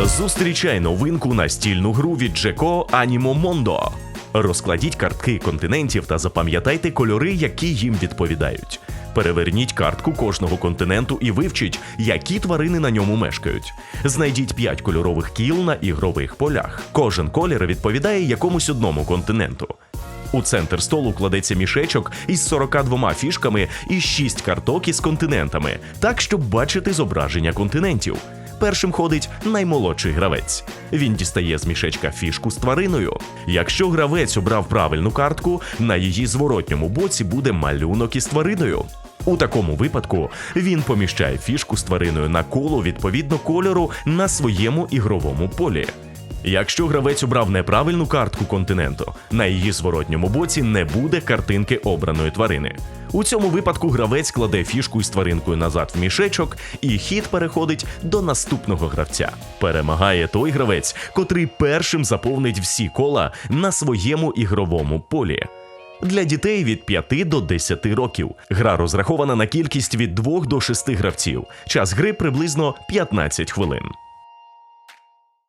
Зустрічай новинку настільну гру від Джеко Анімо Мондо. Розкладіть картки континентів та запам'ятайте кольори, які їм відповідають. Переверніть картку кожного континенту і вивчіть, які тварини на ньому мешкають. Знайдіть 5 кольорових кіл на ігрових полях. Кожен колір відповідає якомусь одному континенту. У центр столу кладеться мішечок із 42 фішками і 6 карток із континентами, так щоб бачити зображення континентів. Першим ходить наймолодший гравець. Він дістає з мішечка фішку з твариною. Якщо гравець обрав правильну картку, на її зворотньому боці буде малюнок із твариною. У такому випадку він поміщає фішку з твариною на коло відповідно кольору на своєму ігровому полі. Якщо гравець обрав неправильну картку континенту, на її зворотньому боці не буде картинки обраної тварини. У цьому випадку гравець кладе фішку із тваринкою назад в мішечок, і хід переходить до наступного гравця. Перемагає той гравець, котрий першим заповнить всі кола на своєму ігровому полі. Для дітей від 5 до 10 років. Гра розрахована на кількість від 2 до 6 гравців. Час гри приблизно 15 хвилин.